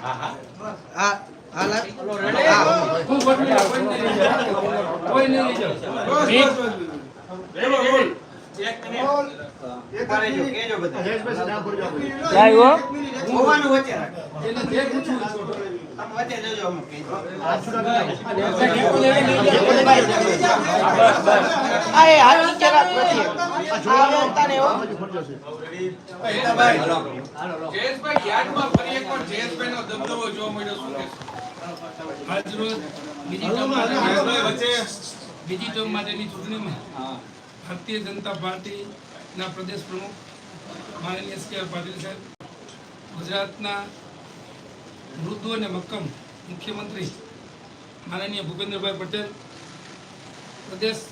હા હા લા- હા હોવાનું વચ્ચે રાખો. આમ વચ્ચે જજો અમુક કહી દો. આ એ હાલ નીચે રાખ પછી આ ને. જયેશભાઈ યાદમાં ફરી એકવાર જયેશભાઈનો દબદબો જોવા મળ્યો શું બીજી ટર્મ માટેની ચૂંટણીમાં. ભારતીય જનતા પાર્ટીના પ્રદેશ પ્રમુખ માનનીય એસ કે પાટીલ સાહેબ, ગુજરાતના મૃદુ અને મક્કમ મુખ્યમંત્રી માનનીય ભૂપેન્દ્રભાઈ પટેલ, પ્રદેશના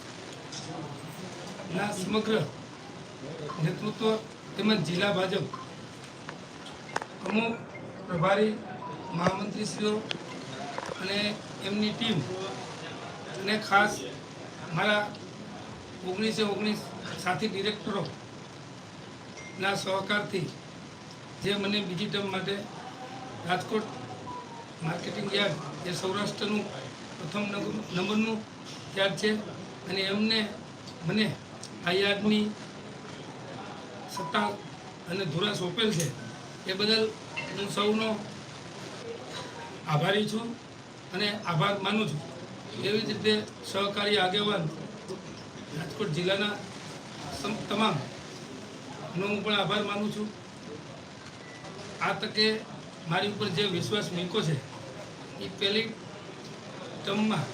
સમગ્ર નેતૃત્વ તેમજ જિલ્લા ભાજપ અમુક પ્રભારી, મહામંત્રીશ્રીઓ અને એમની ટીમ અને ખાસ મારા ઓગણીસે ઓગણીસ સાથી ડિરેક્ટરોના સહકારથી જે મને બીજી ટર્મ માટે રાજકોટ માર્કેટિંગ યાર્ડ, જે સૌરાષ્ટ્રનું પ્રથમ નંબર- નંબરનું યાર્ડ છે અને એમને મને આ યાર્ડની સત્તા અને ધુરા સોંપેલ છે. એ બદલ હું સૌનો આભારી છું અને આભાર માનું છું. એવી જ રીતે સહકારી આગેવાન રાજકોટ જિલ્લાના તમામનો હું પણ આભાર માનું છું. આ તકે મારી ઉપર જે વિશ્વાસ મૂક્યો છે, એ પહેલી ટર્મમાં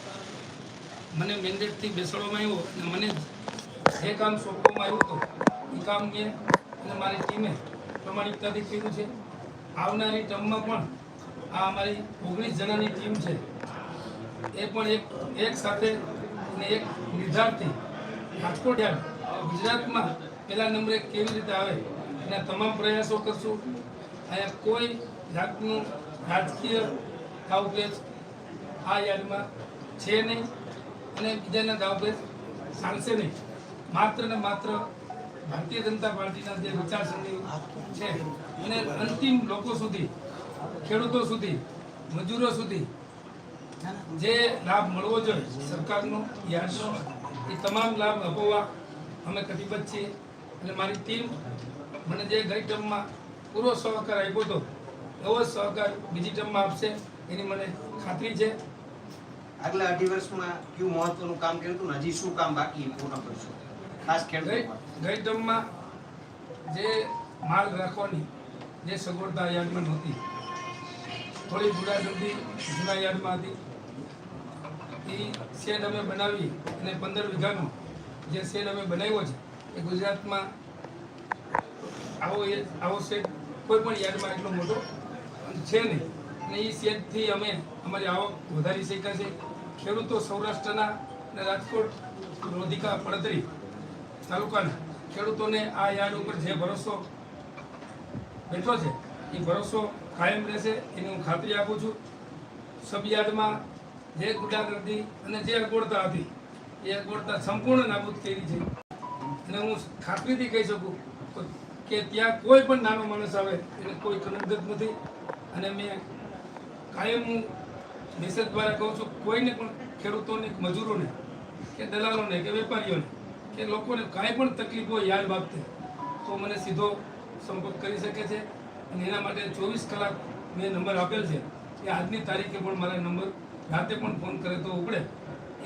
મને મેન્ડેટથી બેસાડવામાં આવ્યો અને મને જે કામ સોંપવામાં આવ્યું હતું, એ કામ મેં અને મારી ટીમે પ્રમાણિકતાથી કર્યું છે. આવનારી ટર્મમાં પણ આ અમારી ઓગણીસ જણાની ટીમ છે. એ પણ એક એક સાથે અને એક નિર્ધારથી રાજકોટ યાર્ડ ગુજરાતમાં પહેલા નંબરે કેવી રીતે આવે? એના તમામ પ્રયાસો કરશું. અહીંયા કોઈ જાતનું રાજકીય દાવપેચ આ યાદમાં છે નહીં. અને બીજાના દાવપેચ ચાલશે નહીં. માત્ર ને માત્ર ભારતીય જનતા પાર્ટીના જે વિચારસરણી છે અને અંતિમ લોકો સુધી, ખેડૂતો સુધી, મજૂરો સુધી જે લાભ મળવો જોઈએ સરકારનો યાદનો એ તમામ લાભ અપાવવા અમે કટિબદ્ધ છીએ. અને મારી ટીમ મને જે ગઈ ટર્મમાં પૂરો સહકાર આપ્યો હતો એવો જ સહકાર બીજી ટર્મમાં આપશે એની મને ખાતરી છે. આગલા અઢી વર્ષમાં કયું મહત્વનું કામ કર્યું હતું હજી શું કામ બાકી પૂર્ણ કરશો. ખાસ ખેડૂતો ગઈ ટર્મમાં જે માલ રાખવાની જે સગવડતા યાર્ડમાં નહોતી થોડી ગુડાગર્દી જૂના યાર્ડમાં હતી. શેડ અમે બનાવી અને પંદર વીઘાનો જે શેડ અમે બનાવ્યો છે, એ ગુજરાતમાં આવો એ, આવો શેડ કોઈ પણ યાર્ડમાં એટલો મોટો છે નહીં. અને એ શેડથી અમે અમારી આવક વધારી શક્યા છે. ખેડૂતો સૌરાષ્ટ્રના અને રાજકોટ રોધિકા પડતરી તાલુકાના ખેડૂતોને આ યાર્ડ ઉપર જે ભરોસો બેઠો છે, એ ભરોસો કાયમ રહેશે, એની હું ખાતરી આપું છું. સબ યાર્ડમાં જે ગુંડાગર્દી અને જે અગવડતા હતી, એ અગવડતા સંપૂર્ણ નાબૂદ કરી છે. અને હું ખાતરીથી કહી શકું કે ત્યાં કોઈ પણ નાનો માણસ આવે, એને કોઈ કનડગત નથી. અને મેં કાયમ હું મેસેજ દ્વારા કહું છું, કોઈને પણ ખેડૂતોને, મજૂરોને, કે દલાલોને, કે વેપારીઓને, કે લોકોને કાંઈ પણ તકલીફ હોય, યાદ બાબતે તો મને સીધો સંપર્ક કરી શકે છે. અને એના માટે ચોવીસ કલાક મેં નંબર આપેલ છે. એ આજની તારીખે પણ મારા નંબર રાતે પણ ફોન કરે તો ઉપડે.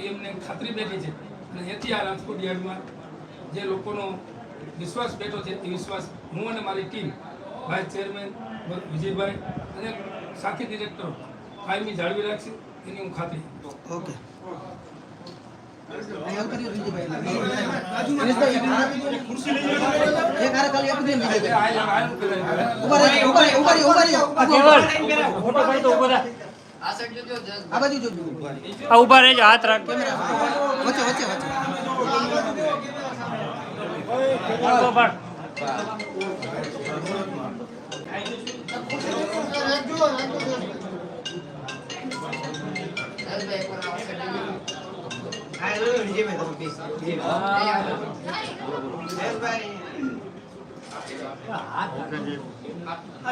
એમને ખાતરી બેઠી છે. અને એથી આ રાજકોટ યાર્ડમાં જે લોકોનો વિશ્વાસ બેઠો છે, એ વિશ્વાસ હું અને મારી ટીમ ભાઈ ચેરમેન વિજયભાઈ અને સાથી ડિરેક્ટર, કાયમી જાળવી રાખશે, એની હું ખાતરી ઓકે ઊભા રહેજો, હાથ રાખ વચ્ચે વચ્ચે વચ્ચે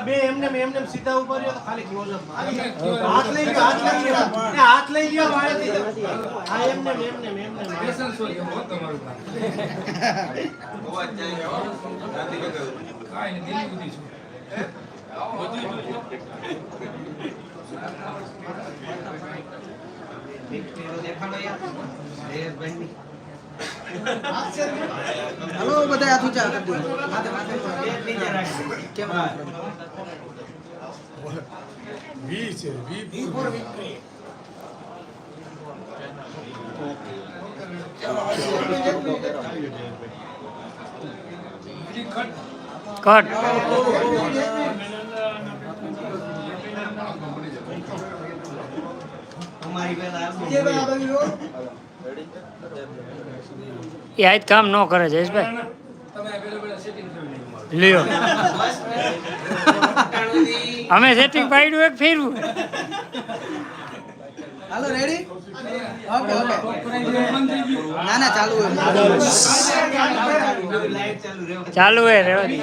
બે એમને એમને સીધા ઉપર રહ્યો તો ખાલી ક્લોઝ અપ હાથ લઈ ગયો હાથ લઈ ગયો હાથ લઈ ગયો વાળેથી આ એમને એમને એમને ને. વ્યસન હો તમારું કામ. જાય હો. નથી બગાડવું. કાંઈ નહીં, દિલ્હી સુધી છું. Next દેખાડો યાર જયેશભાઈની. હાલો બધા હાથ ઊંચા કરી? દો માથે માથે એક નીચે રાખજો. કેમ બીજી ખટ. કટ. અમારી પહેલા એ આજ કામ ન કરે જયેશભાઈ. લ્યો. અમે સેટિંગ પાડ્યું એક ફેરવું. હાલો રેડી ઓકે ઓકે. ના ના ચાલુ હે ચાલુ હે રેવા દે.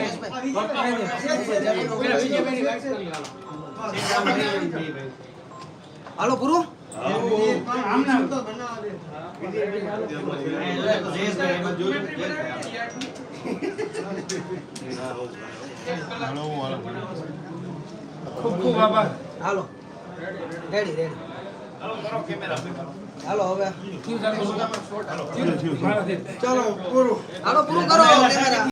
હાલો પૂરું? ખૂબ ખૂબ હવે ચાલુ? મારાથી. હાલો પૂરું કરો કેમેરા